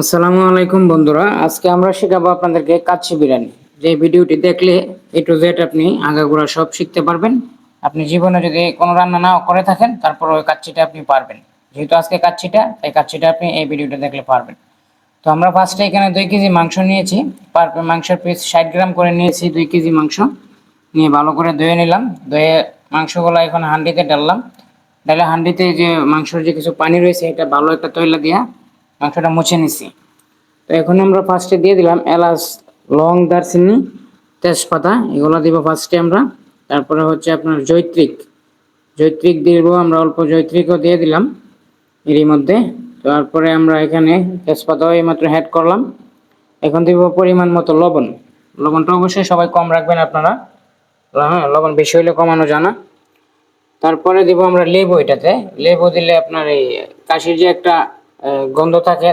আসসালামু আলাইকুম বন্ধুরা। আজকে আমরা শেখাবো আপনাদেরকে কাচ্চি বিরিয়ানি। যে ভিডিওটি দেখলে এ টু জেড আপনি আগাগোড়া সব শিখতে পারবেন। আপনি জীবনে যদি কোনো রান্না নাও করে থাকেন, তারপর ওই কাচ্চিটা আপনি পারবেন। যেহেতু আজকে কাচ্চিটা, তাই কাচ্চিটা আপনি এই ভিডিওটা দেখলে পারবেন। তো আমরা ফার্স্টে এখানে দুই কেজি মাংস নিয়েছি। পার মাংসের পিস ষাট গ্রাম করে নিয়েছি দুই কেজি মাংস। নিয়ে ভালো করে ধুয়ে নিলাম। ধুয়ে মাংসগুলো এখন হান্ডিতে ডাললাম ডালে হান্ডিতে যে মাংসের যে কিছু পানি রয়েছে, এটা ভালো একটা তৈলা দিয়া মাংসটা মুছে নিছি। তো এখন আমরা ফার্স্টে দিয়ে দিলাম এলাচ, লং, দারচিনি, তেজপাতা, এগুলো দিব ফার্স্টে আমরা। তারপরে হচ্ছে আপনার জৈত্রিক। জৈত্রিক দিব, আমরা অল্প জৈত্রিকও দিয়ে দিলাম এরই মধ্যে। তারপরে আমরা এখানে তেজপাতাও এইমাত্র হ্যাড করলাম। এখন দিব পরিমাণ মতো লবণ। লবণটা অবশ্যই সবাই কম রাখবেন আপনারা। হ্যাঁ লবণ বেশি হলে কমানো জানা তারপরে দিব আমরা লেবু এটাতে। লেবু দিলে আপনার এই কাশির যে একটা গন্ধ থাকে,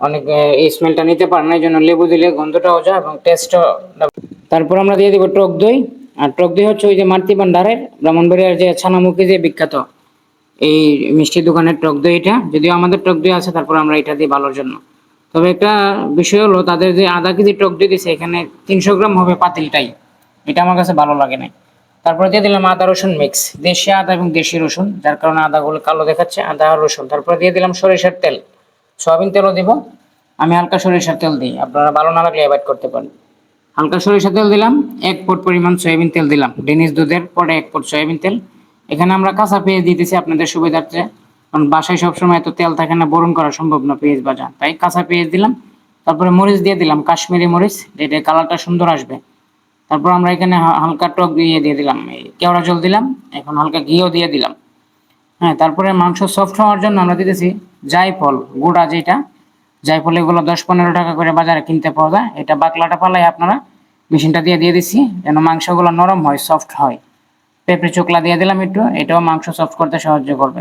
অনেক এই স্মেলটা নিতে পারে না এই জন্য লেবু দিলে গন্ধটাও যায় এবং টেস্টও তারপর আমরা দিয়ে দিব টক দই। আর টক দই হচ্ছে ওই যে মারতি ভান্ডারের ব্রাহ্মণবাড়িয়ার যে ছানামুখী যে বিখ্যাত, এই মিষ্টি দোকানের টক দই এটা। যদিও আমাদের টক দই আছে, তারপর আমরা এটা দিই ভালোর জন্য। তবে একটা বিষয় হলো, তাদের যে আধা কেজি টক দই দিছে, এখানে তিনশো গ্রাম হবে পাতিলটাই। এটা আমার কাছে ভালো লাগে না তারপরে দিয়ে দিলাম আদা, রসুন মিক্স দেশি আদা এবং দেশি রসুন, যার কারণে আদাগুলো কালো দেখাচ্ছে, আদা আর রসুন। তারপরে দিয়ে দিলাম সরিষার তেল। সয়াবিন তেলও দিব। আমি হালকা সরিষার তেল দিই। আপনারা ভালো না লাগলে অ্যাভয়েড করতে পারেন। হালকা সরিষার তেল দিলাম, এক পট পরিমাণ সয়াবিন তেল দিলাম। ডেনিস দুধের পরে এক পট সয়াবিন তেল। এখানে আমরা কাঁচা পেঁয়াজ দিতেছি আপনাদের সুবিধার্থে। কারণ বাসায় সবসময় এত তেল থাকে না, বরণ করা সম্ভব না পেঁয়াজ ভাজা তাই কাঁচা পেঁয়াজ দিলাম। তারপরে মরিচ দিয়ে দিলাম কাশ্মীরি মরিচ। যেটা কালারটা সুন্দর আসবে। তারপর আমরা এখানে হালকা টক দিয়ে দিয়ে দিলাম। কেওড়া জল দিলাম, এখন হালকা ঘিও দিয়ে দিলাম। হ্যাঁ তারপরে মাংস সফট হওয়ার জন্য আমরা দিতেছি জায়ফল, গুঁড়া যেটা। জায়ফল এগুলো দশ পনেরো টাকা করে বাজারে কিনতে পাওয়া যায়। এটা বাকলাটা পালাই আপনারা মেশিনটা দিয়ে দিয়ে দিছি, যেন মাংসগুলো নরম হয় সফট হয়। পেঁপে চোকলা দিয়ে দিলাম একটু, এটাও মাংস সফট করতে সাহায্য করবে।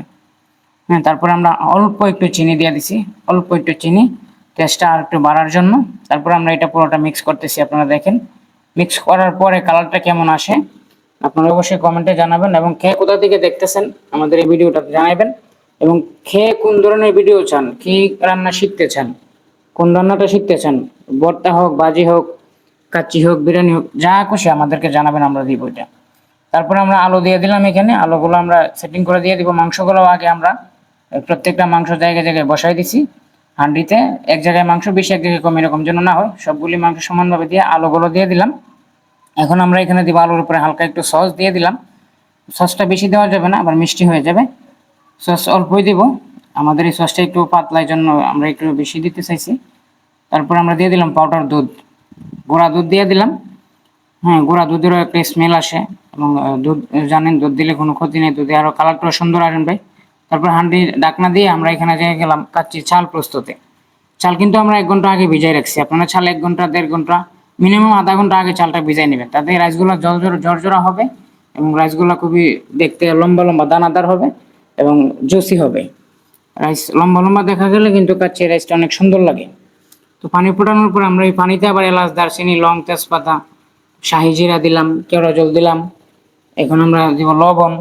হ্যাঁ তারপরে আমরা অল্প একটু চিনি দিয়ে দিছি, অল্প একটু চিনি। টেস্টটা আর একটু বাড়ার জন্য। তারপর আমরা এটা পুরোটা মিক্স করতেছি, আপনারা দেখেন। মিক্স করার পরে কালারটা কেমন আসে, আপনারা অবশ্যই কমেন্টে জানাবেন এবং খেয়ে কোথা থেকে দেখতেছেন আমাদের এই ভিডিওটা জানাবেন এবং খেয়ে কোন ধরনের ভিডিও চান, কি রান্না শিখতে চান, কোন রান্নাটা শিখতে চান, ভর্তা হোক, ভাজি হোক, কাচ্চি হোক, বিরিয়ানি হোক, যা খুশি আমাদেরকে জানাবেন, আমরা দিব এটা। তারপরে আমরা আলু দিয়ে দিলাম এখানে, আলুগুলো আমরা সেটিং করে দিয়ে দিব মাংসগুলো আগে আমরা, প্রত্যেকটা মাংস জায়গায় জায়গায় বসাই দিছি। হান্ডিতে এক জায়গায় মাংস, বেশি এক জায়গায় কম, এরকম যেন না হয়। সবগুলি মাংস সমানভাবে দিয়ে আলুগুলো দিয়ে দিলাম। এখন আমরা এখানে দিব আলুর উপরে হালকা একটু সস দিয়ে দিলাম। সসটা বেশি দেওয়া যাবে না, আবার মিষ্টি হয়ে যাবে। সস অল্পই দিব। আমাদের এই সসটা একটু পাতলার জন্য আমরা একটু বেশি দিতে চাইছি। তারপর আমরা দিয়ে দিলাম পাউডার দুধ। গুঁড়া দুধ দিয়ে দিলাম। হ্যাঁ গুঁড়া দুধেরও একটা স্মেল আসে। এবং দুধ, জানেন, দুধ দিলে কোনো ক্ষতি নেই। দুধে আরও কালারটাও সুন্দর আসেন ভাই তারপর হান্ডি ডাকনা দিয়ে আমরা এখানে যে গেলাম কাচ্চি চাল প্রস্তুতে। চাল কিন্তু আমরা এক ঘণ্টা আগে ভিজাই রাখছি। আপনারা চাল এক ঘণ্টা, দেড় ঘণ্টা মিনিমাম আধা ঘণ্টা আগে চালটা ভিজাই নেবেন। তাতে রাইসগুলো জর্জর ঝরঝরা হবে এবং রাইসগুলো খুবই দেখতে লম্বা লম্বা, দানাদার হবে এবং জুসি হবে। রাইস লম্বা লম্বা দেখা গেলে কিন্তু কাচ্চি রাইসটা অনেক সুন্দর লাগে। তো পানি ফোটানোর পর আমরা এই পানিতে আবার এলাচ, দারচিনি, লং তেজপাতা, শাহি জিরা দিলাম, কেওড়া জল দিলাম। এখন আমরা দিব লবণ।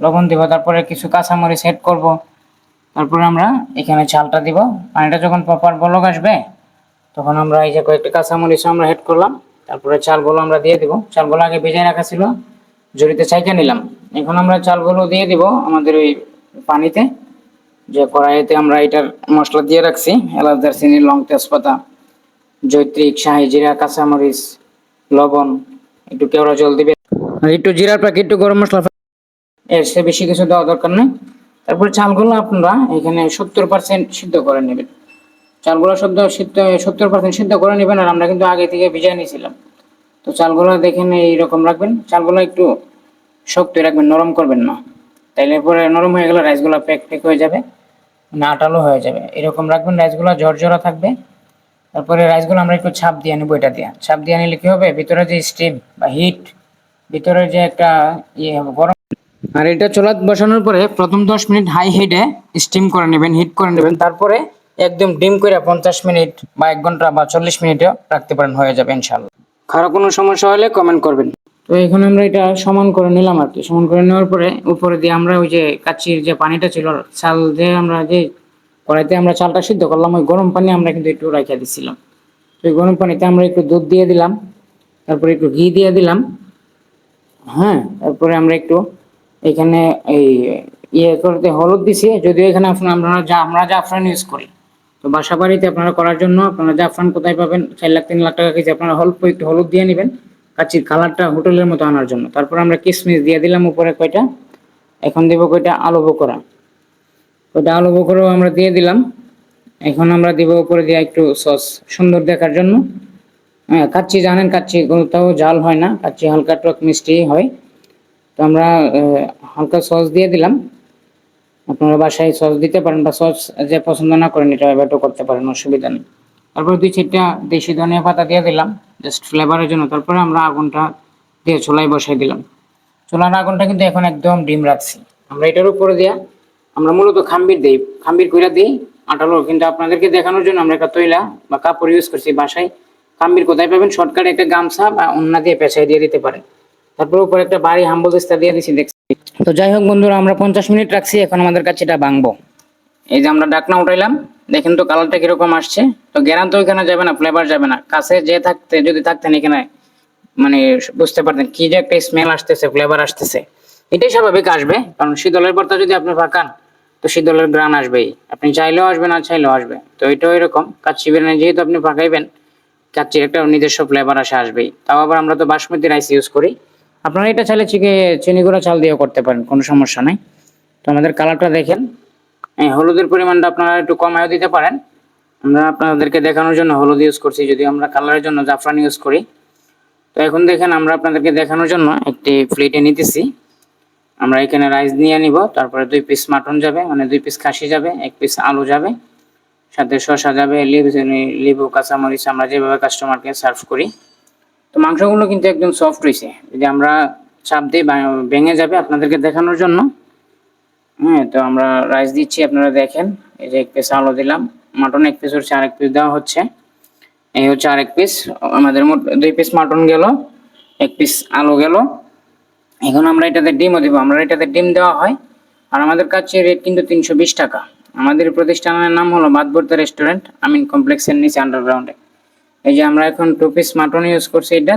লবণ দিব, তারপরে কিছু কাঁচামরিচ সেট করব। তারপরে আমরা এখানে চালটা দিব। পানিটা যখন প্রপার বলক আসবে, তখন আমরা এই যে কয়েকটা কাঁচামরিচ আমরা হেড করলাম। তারপরে চালগুলো আমরা দিয়ে দিব। চালগুলো আগে ভেজে রাখা ছিল, জড়িতে চাইকা নিলাম। এখন আমরা চালগুলো দিয়ে দিব আমাদের ওই পানিতে। যে কড়াইতে আমরা এটার মশলা দিয়ে রাখছি, এলাচ, দারচিনি, লং তেজপাতা জৈত্রিক শাহি, জিরা, কাঁচামরিচ, লবণ, একটু কেওড়া জল দিবে। একটু জিরার প্যাকেট, একটু গরম মশলা এর সে বেশি কিছু দেওয়া দরকার নেই। তারপরে চালগুলো আপনারা এখানে সত্তর পার্সেন্ট সিদ্ধ করে নেবেন। চালগুলো সদ্য সিদ্ধ, সত্তর পার্সেন্ট সিদ্ধ করে নেবেন আর আমরা কিন্তু আগে থেকে ভিজাই নিয়েছিলাম। তো চালগুলো দেখেন এইরকম রাখবেন। চালগুলো একটু শক্ত রাখবেন, নরম করবেন না। তাইলে পরে নরম হয়ে গেলে রাইসগুলো প্যাক প্যাক হয়ে যাবে মানে আটালো হয়ে যাবে। এরকম রাখবেন, রাইসগুলো ঝরঝরা থাকবে। তারপরে রাইসগুলো আমরা একটু ছাপ দিয়ে নেব এটা দিয়ে। ছাপ দিয়ে নিলে কি হবে? ভিতরে যে স্টিম বা হিট ভিতরে যে একটা ইয়ে হবে, গরম আর এটা চোলাত বসানোর পরে প্রথম দশ মিনিট হাই হিটে স্টিম করে নেবেন হিট করে নেবেন। তারপরে একদম ডিম করে পঞ্চাশ মিনিট বা এক ঘণ্টা বা চল্লিশ মিনিটেও রাখতে পারেন হয়ে যাবে ইনশাল্লাহ কারও কোনো সমস্যা হলে কমেন্ট করবেন। তো এখন আমরা এটা সমান করে নিলাম আর কি। সমান করে নেওয়ার পরে উপরে দিয়ে আমরা ওই যে কাচির যে পানিটা ছিল চাল দিয়ে আমরা যে কড়াইতে আমরা চালটা সিদ্ধ করলাম ওই গরম পানি আমরা কিন্তু একটু রাখা দিছিলাম। তো ওই গরম পানিতে আমরা একটু দুধ দিয়ে দিলাম তারপরে একটু ঘি দিয়ে দিলাম। হ্যাঁ তারপরে আমরা একটু এখানে এই ইয়ে করতে, হলুদ দিছি, যদিও এখানে আপনার যা আমরা জাফরান ইউজ করি। তো বাসা বাড়িতে আপনারা করার জন্য আপনারা জাফরান কোথায় পাবেন? চার লাখ, তিন লাখ টাকা কেজি আপনারা অল্প একটু হলুদ দিয়ে নেবেন। কাচির কালারটা হোটেলের মতো আনার জন্য। তারপর আমরা কিশমিশ দিয়ে দিলাম উপরে কয়টা? এখন দেবো কয়টা? আলু বকরা ওইটা আলু বকরাও আমরা দিয়ে দিলাম। এখন আমরা দিব উপরে দিয়ে একটু সস, সুন্দর দেখার জন্য। হ্যাঁ কাচ্চি জানেন, কাচ্চি কোথাও জাল হয় না। কাচ্চি হালকা টক মিষ্টি হয়। তো আমরা হালকা সস দিয়ে দিলাম। আপনারা বাসায় সস দিতে পারেন বা সস যে পছন্দ না করেন, এটা এবারও করতে পারেন, অসুবিধা নেই। তারপর দুই চারটা দেশি ধনিয়া পাতা দিয়ে দিলাম জাস্ট ফ্লেভারের জন্য। তারপরে আমরা আগুনটা দিয়ে চুলায় বসাই দিলাম। চুলার আগুনটা কিন্তু এখন একদম ডিম রাখছি। আমরা এটার উপরে দিয়া, আমরা মূলত খাম্বির দিই। খাম্বির কইরা দিই আটালো কিন্তু আপনাদেরকে দেখানোর জন্য আমরা একটা তৈলা বা কাপড় ইউজ করছি বাসায়। খাম্বির কোথায় পাবেন? শর্টকাটে একটা গামছা বা অন্য দিয়ে পেঁচাই দিয়ে দিতে পারেন। তারপর উপরে একটা বাড়ি, হাম্বল দিয়ে দিছি, দেখছি। তো যাই হোক বন্ধুরা, আমরা পঞ্চাশ মিনিট রাখছি, এখন আমাদের কাছে এটা ভাঙবো। এই যে আমরা ডাকনা উঠাইলাম, দেখেন তো কালারটা কীরকম আসছে। তো গ্যারান তো ওইখানে যাবে না ফ্লেভার যাবে না। কাছে যে থাকতে, যদি থাকতেন এখানে মানে বুঝতে পারতেন কি যে একটা স্মেল আসতেছে ফ্লেভার আসতেছে। এটাই স্বাভাবিক আসবে, কারণ শীতলের ভর্তা যদি আপনি ফাঁকান তো শীতলের গ্রান আসবেই। আপনি চাইলেও আসবে না চাইলেও আসবে। তো এটাও এরকম, কাচ্চি বিরিয়ানি যেহেতু আপনি ফাঁকাইবেন কাচ্চির একটা নিজস্ব ফ্লেভার আসে আসবেই। তাও আবার আমরা তো বাসমতি রাইস ইউজ করি। আপনারা এটা চাইলে চিকে, চিনি গুঁড়া চাল দিয়েও করতে পারেন, কোনো সমস্যা নাই। তো আমাদের কালারটা দেখেন। হলুদের পরিমাণটা আপনারা একটু কমায়ও দিতে পারেন। আমরা আপনাদেরকে দেখানোর জন্য হলুদ ইউজ করছি, যদি আমরা কালারের জন্য জাফরান ইউজ করি। তো এখন দেখেন, আমরা আপনাদেরকে দেখানোর জন্য একটি প্লেটে নিতেছি। আমরা এখানে রাইস নিয়ে নিব, তারপরে দুই পিস মাটন যাবে মানে দুই পিস খাসি যাবে, এক পিস আলু যাবে, সাথে শসা যাবে, লেবু লেবু, কাঁচামরিচ, আমরা যেভাবে কাস্টমারকে সার্ভ করি। তো মাংসগুলো কিন্তু একদম সফট রয়েছে যদি আমরা চাপ বা- ভেঙে যাবে আপনাদেরকে দেখানোর জন্য। হ্যাঁ তো আমরা রাইস দিচ্ছি, আপনারা দেখেন। এই যে এক পিস আলু দিলাম। মাটন এক পিস হচ্ছে, আরেক পিস দেওয়া হচ্ছে। এই হচ্ছে আরেক পিস আমাদের মোট দুই পিস মাটন গেল, এক পিস আলু গেল। এখন আমরা এটাতে ডিমও দিব। আমরা এটাতে ডিম দেওয়া হয়। আর আমাদের কাছে রেট কিন্তু তিনশো বিশ টাকা। আমাদের প্রতিষ্ঠানের নাম হলো বাদবর্তা রেস্টুরেন্ট, আমিন কমপ্লেক্সের নিচে আন্ডারগ্রাউন্ডে এই যে আমরা এখন টু পিস মাটন ইউজ করছি এটা,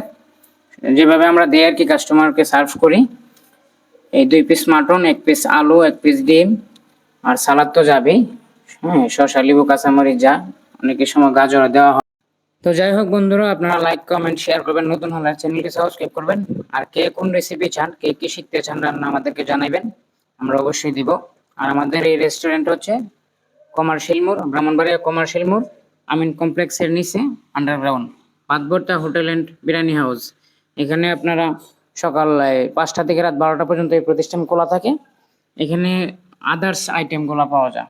যেভাবে আমরা দেয় আর কি কাস্টমারকে সার্ভ করি, এই দুই পিস মাটন এক পিস আলু, এক পিস ডিম আর সালাদ তো যাবেই। হ্যাঁ শসা, লেবু, কাঁচামরিচ যা অনেকের সময় গাজর দেওয়া হয়। তো যাই হোক বন্ধুরা, আপনারা লাইক কমেন্ট শেয়ার করবেন, নতুন হলে চ্যানেলটি সাবস্ক্রাইব করবেন। আর কে কোন রেসিপি চান, কে কি শিখতে চান, রান্না আমাদেরকে জানাবেন আমরা অবশ্যই দিব। আর আমাদের এই রেস্টুরেন্ট হচ্ছে কমার্শিয়াল মোড়, ব্রাহ্মণবাড়িয়া কমার্শিয়াল মোড়। আমিন কমপ্লেক্সের নিচে আন্ডারগ্রাউন্ড পাতবর্তা হোটেল অ্যান্ড বিরিয়ানি হাউস এখানে আপনারা সকাল পাঁচটা থেকে রাত বারোটা পর্যন্ত এই প্রতিষ্ঠান খোলা থাকে। এখানে আদার্স আইটেমগুলো পাওয়া যায়।